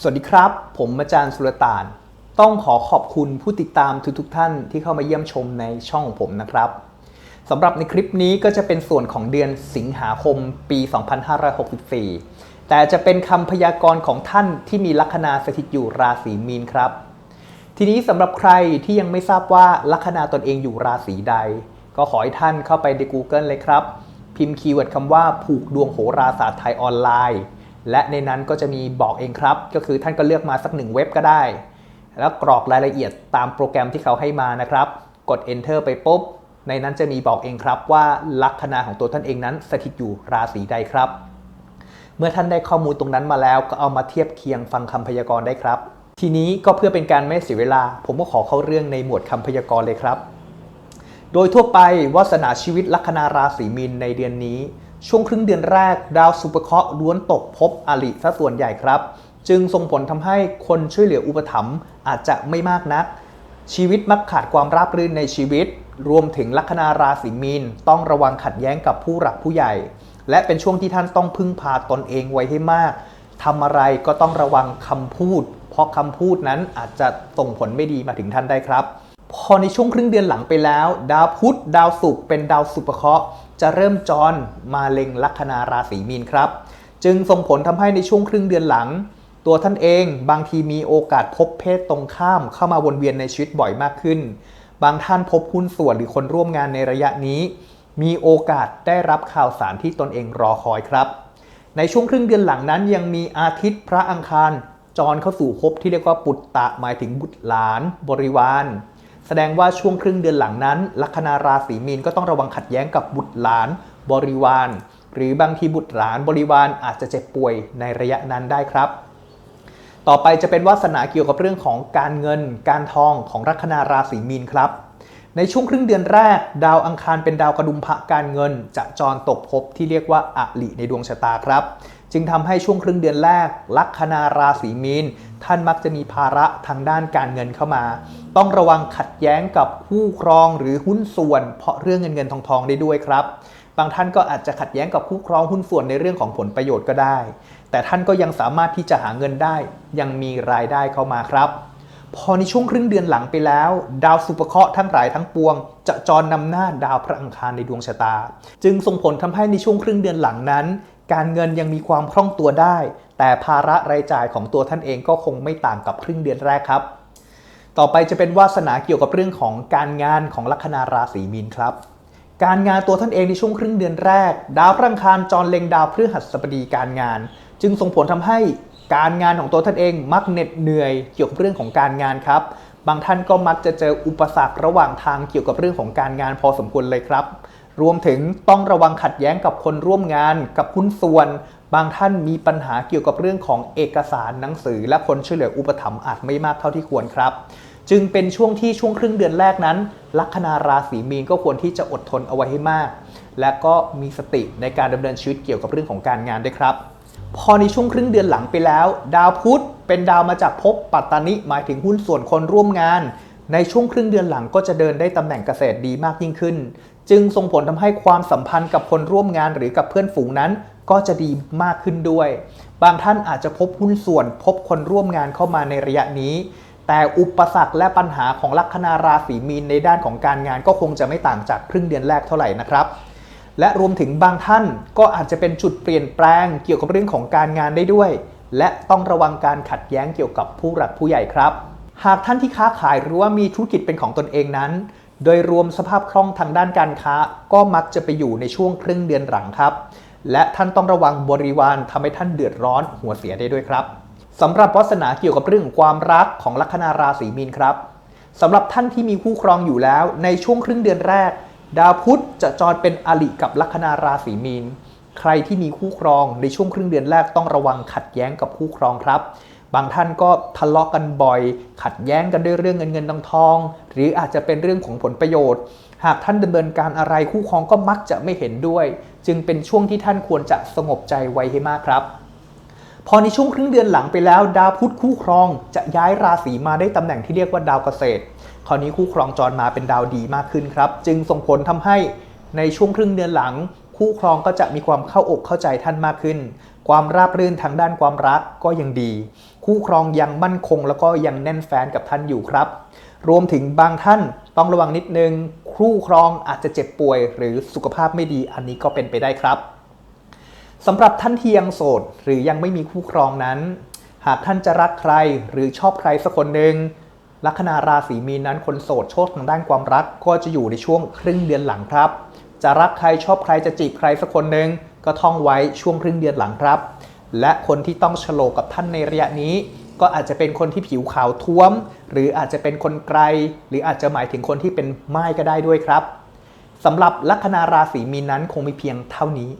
สวัสดีครับ ผมอาจารย์สุลต่าน ต้องขอขอบคุณผู้ติดตามทุกๆท่านที่เข้ามาเยี่ยมชมในช่องของผมนะครับสำหรับในคลิปนี้ก็จะเป็นส่วนของเดือนสิงหาคมปี 2564 แต่จะเป็นคำพยากรณ์ของท่านที่มีลัคนาสถิตอยู่ราศีมีนครับ ทีนี้สำหรับใครที่ยังไม่ทราบว่าลัคนาตนเองอยู่ราศีใด ก็ขอให้ท่านเข้าไปใน Google เลยครับ พิมพ์คีย์เวิร์ดคำว่าผูกดวงโหราศาสตร์ไทยออนไลน์ และในนั้นก็จะมีบอกเองครับ ก็คือท่านก็เลือกมาสักหนึ่งเว็บก็ได้ แล้วกรอกรายละเอียดตามโปรแกรมที่เขาให้มานะครับ กด enter ไปปุ๊บ ในนั้นจะมีบอกเองครับว่าลัคนาของตัวท่านเองนั้นสถิตอยู่ราศีใดครับ เมื่อท่านได้ข้อมูลตรงนั้นมาแล้วก็เอามาเทียบเคียงฟังคำพยากรณ์ได้ครับ ทีนี้ก็เพื่อเป็นการไม่เสียเวลา ผมก็ขอเข้าเรื่องในหมวดคำพยากรณ์เลยครับ โดยทั่วไปวาสนาชีวิตลัคนาราศีมีนในเดือนนี้ ช่วงครึ่งเดือนแรก ดาวสุปเคราะห์ล้วนตกภพอริซะส่วนใหญ่ครับ จึงส่งผลทำให้คนช่วยเหลืออุปถัมภ์อาจจะไม่มากนัก ชีวิตมักขาดความราบรื่นในชีวิต รวมถึงลัคนาราศีมีน ต้องระวังขัดแย้งกับผู้หลักผู้ใหญ่ และเป็นช่วงที่ท่านต้องพึ่งพาตนเองไว้ให้มากทำอะไรก็ต้องระวังคำพูด เพราะคำพูดนั้นอาจจะส่งผลไม่ดีมาถึงท่านได้ครับ พอในช่วงครึ่งเดือนหลังไปแล้ว ดาวพุธดาวศุกร์เป็นดาวสุปเคราะห์จะเริ่มจรมาเล็งลัคนาราศีมีนครับ จึงส่งผลทำให้ในช่วงครึ่งเดือนหลัง ตัวท่านเองบางทีมีโอกาสพบเพศตรงข้ามเข้ามาวนเวียนในชีวิตบ่อยมากขึ้น บางท่านพบหุ้นส่วนหรือคนร่วมงานในระยะนี้ มีโอกาสได้รับข่าวสารที่ตนเองรอคอยครับ ในช่วงครึ่งเดือนหลังนั้นยังมีอาทิตย์พระอังคารจรเข้าสู่ภพที่เรียกว่าปุตตะหมายถึงบุตรหลาน บริวาร แสดงว่าช่วงครึ่งเดือนหลังนั้น ลัคนาราศีมีนก็ต้องระวังขัดแย้งกับบุตรหลานบริวาร หรือบางทีบุตรหลานบริวารอาจจะเจ็บป่วยในระยะนั้นได้ครับ ต่อไปจะเป็นวาสนาเกี่ยวกับเรื่องของการเงิน การทองของลัคนาราศีมีนครับ ในช่วงครึ่งเดือนแรก ดาวอังคารเป็นดาวกระดุมพระการเงิน จะจรตกภพที่เรียกว่าอะลิในดวงชะตาครับ จึงทำให้ช่วงครึ่งเดือนแรกลัคนาราศีมีน ท่านมักจะมีภาระทางด้านการเงินเข้ามา ต้องระวังขัดแย้งกับคู่ครองหรือหุ้นส่วน เพราะเรื่องเงินเงินทองทองได้ด้วยครับ บางท่านก็อาจจะขัดแย้งกับคู่ครองหุ้นส่วนในเรื่องของผลประโยชน์ก็ได้ แต่ท่านก็ยังสามารถที่จะหาเงินได้ ยังมีรายได้เข้ามาครับ พอในช่วงครึ่งเดือนหลังไปแล้ว ดาวสุปเคราะห์ทั้งหลายทั้งปวง จะจรนำหน้าดาวพระอังคารในดวงชะตา จึงส่งผลทำให้ในช่วงครึ่งเดือนหลังนั้นการเงินยังมีความคล่องตัวได้ แต่ภาระรายจ่ายของตัวท่านเองก็คงไม่ต่างกับครึ่งเดือนแรกครับ ต่อไปจะเป็นวาสนาเกี่ยวกับเรื่องของการงานของลัคนาราศีมีนครับการงานตัวท่านเองในช่วงครึ่งเดือนแรก ดาวพระอังคารจรเล็งดาวพฤหัสบดีการงาน จึงส่งผลทำให้การงานของตัวท่านเองมักเหน็ดเหนื่อยเกี่ยวกับเรื่องของการงานครับ บางท่านก็มักจะเจออุปสรรคระหว่างทางเกี่ยวกับเรื่องของการงานพอสมควรเลยครับ รวมถึงต้องระวังขัดแย้งกับคนร่วมงาน กับหุ้นส่วน บางท่านมีปัญหาเกี่ยวกับเรื่องของเอกสารหนังสือ และคนช่วยเหลืออุปถัมภ์อาจไม่มากเท่าที่ควรครับ จึงเป็นช่วงที่ช่วงครึ่งเดือนแรกนั้น ลัคนาราศีมีนก็ควรที่จะอดทนเอาไว้ให้มาก และก็มีสติในการดำเนินชีวิตเกี่ยวกับเรื่องของการงานด้วยครับพอในช่วงครึ่งเดือนหลังไปแล้ว ดาวพุธเป็นดาวมาจากภพปัตตานิหมายถึงหุ้นส่วนคนร่วมงาน ในช่วงครึ่งเดือนหลังก็จะเดินได้ตำแหน่งเกษตรดีมากยิ่งขึ้น จึงส่งผลทำให้ความสัมพันธ์กับคนร่วมงานหรือกับเพื่อนฝูงนั้น ก็จะดีมากขึ้นด้วย บางท่านอาจจะพบหุ้นส่วน พบคนร่วมงานเข้ามาในระยะนี้ แต่อุปสรรคและปัญหาของลัคนาราศีมีนในด้านของการงานก็คงจะไม่ต่างจากครึ่งเดือนแรกเท่าไหร่นะครับ และรวมถึงบางท่านก็อาจจะเป็นจุดเปลี่ยนแปลงเกี่ยวกับเรื่องของการงานได้ด้วย และต้องระวังการขัดแย้งเกี่ยวกับผู้หลักผู้ใหญ่ครับ หากท่านที่ค้าขายหรือว่ามีธุรกิจเป็นของตนเองนั้น โดยรวมสภาพคล่องทางด้านการค้า ก็มักจะไปอยู่ในช่วงครึ่งเดือนหลังครับ และท่านต้องระวังบริวารทำให้ท่านเดือดร้อนหัวเสียได้ด้วยครับสำหรับวาสนาเกี่ยวกับเรื่องของความรักของลัคนาราศีมีนครับสำหรับท่านที่มีคู่ครองอยู่แล้ว ในช่วงครึ่งเดือนแรก ดาวพุธจะจรเป็นอลิกับลัคนาราศีมีน ใครที่มีคู่ครองในช่วงครึ่งเดือนแรกต้องระวังขัดแย้งกับคู่ครองครับ บางท่านก็ทะเลาะกันบ่อย ขัดแย้งกันด้วยเรื่องเงินเงินทองทอง หรืออาจจะเป็นเรื่องของผลประโยชน์ หากท่านดำเนินการอะไรคู่ครองก็มักจะไม่เห็นด้วย จึงเป็นช่วงที่ท่านควรจะสงบใจไว้ให้มากครับ พอในช่วงครึ่งเดือนหลังไปแล้ว ดาวพุธคู่ครองจะย้ายราศีมาได้ตำแหน่งที่เรียกว่าดาวเกษตร คราวนี้คู่ครองจรมาเป็นดาวดีมากขึ้นครับ จึงส่งผลทำให้ในช่วงครึ่งเดือนหลัง คู่ครองก็จะมีความเข้าอกเข้าใจท่านมากขึ้น ความราบรื่นทางด้านความรักก็ยังดี คู่ครองยังมั่นคง แล้วก็ยังแน่นแฟนกับท่านอยู่ครับ รวมถึงบางท่านต้องระวังนิดนึง คู่ครองอาจจะเจ็บป่วย หรือสุขภาพไม่ดีอันนี้ก็เป็นไปได้ครับสำหรับท่านที่ยังโสดหรือยังไม่มีคู่ครองนั้น หากท่านจะรักใครหรือชอบใครสักคนหนึ่งลัคนาราศีมีนนั้นคนโสดโชคทางด้านความรักก็จะอยู่ในช่วงครึ่งเดือนหลังครับ จะรักใครชอบใครจะจีบใครสักคนหนึ่งก็ท่องไว้ช่วงครึ่งเดือนหลังครับ และคนที่ต้องฉลกกับท่านในระยะนี้ ก็อาจจะเป็นคนที่ผิวขาวท้วม หรืออาจจะเป็นคนไกล หรืออาจจะหมายถึงคนที่เป็นไม้ก็ได้ด้วยครับสำหรับลัคนาราศีมีนนั้นคงมีเพียงเท่านี้